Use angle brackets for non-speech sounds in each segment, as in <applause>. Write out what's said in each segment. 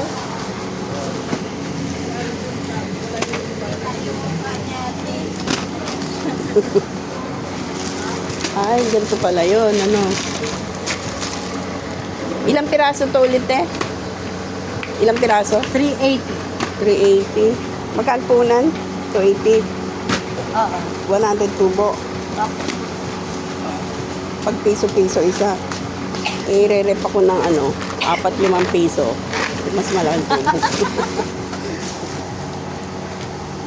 po. <laughs> Ay, ganito pala yun, ano. Ilang piraso to ulit eh? Ilang piraso? 380. 380. Magkagpunan? 280. Oo. 100 tubo. Pag piso-piso isa. Eh, re-rep ako ng ano, 4-5 piso. Mas malaking tubo. <laughs>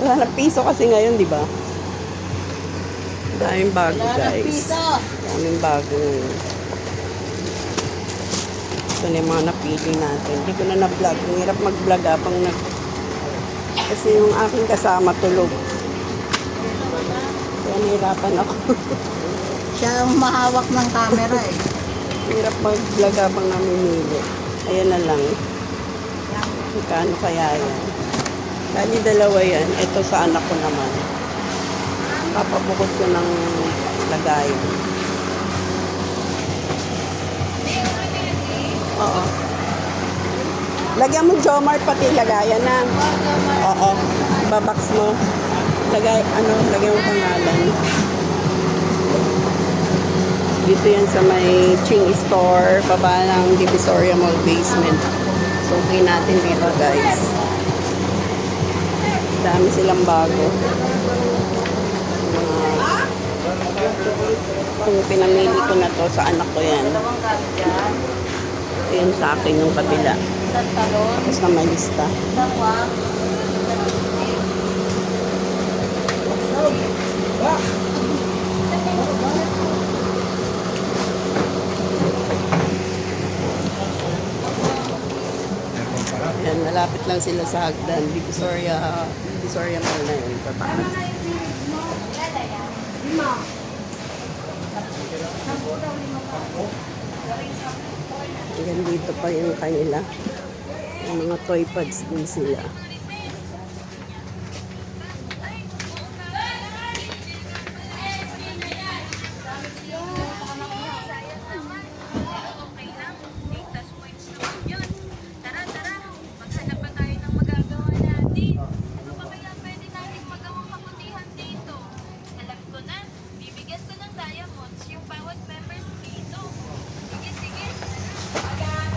Wala na piso kasi ngayon, di ba? Daming bago, guys. Daming bago. Ito na yung mga napili natin. Hindi ko na na-vlog. Ang hirap mag-vlog habang nag... Kasi yung aking kasama tulog. Kaya nahirapan ako. <laughs> Siya ang mahawak ng camera eh. Hirap mag-vlog habang namimili. Ayan na lang. Magkano kaya yan? Bali dalawa yan. Ito sa anak ko naman. Papabukod ko ng lagayan. Oo. Lagyan mo Jomart pati lagayan na. Oo. Babox mo. Lagay, ano, lagyan mo pangalan. Dito yan sa may Ching Store, baba ng Divisoria Mall basement. So, okay natin dito, guys. Dami silang bago. Mga, kung pinamili ko na to sa anak ko yan. Ito yun sa akin yung kabila. Tapos na may lista. Yan, malapit lang sila sa Hagdan. Divisoria, Divisoria Mall na yun. Pataas. Hanggang dito pa yung kanila. Yung mga toy pads din sila.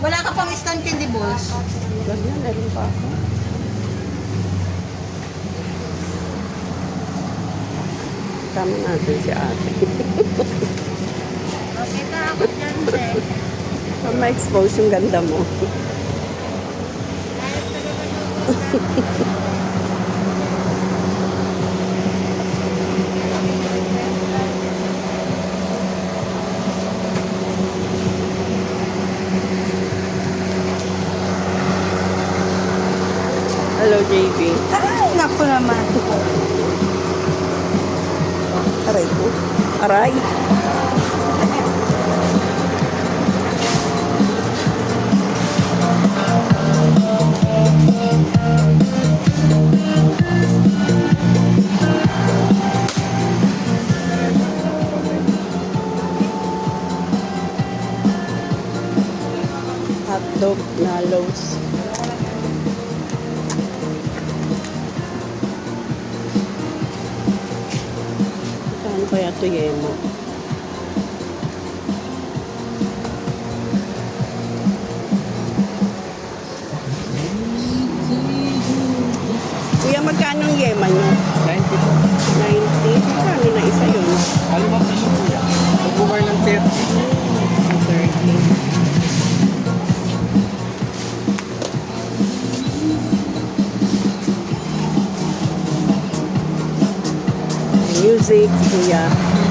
Wala ka pang instant candy balls? Ganyan, meron pa ako. Tama natin si ate. Ka ako dyan, Sir. So, ma-expose yung ganda mo. Hello, JB. Ay, naku naman. Aray ko. Aray. Hotdog na loaves. Yemo? Kuya, magkano ang yema nyo? 90 po. 90? Marami na isa yun. Alimang piso Music, kuya.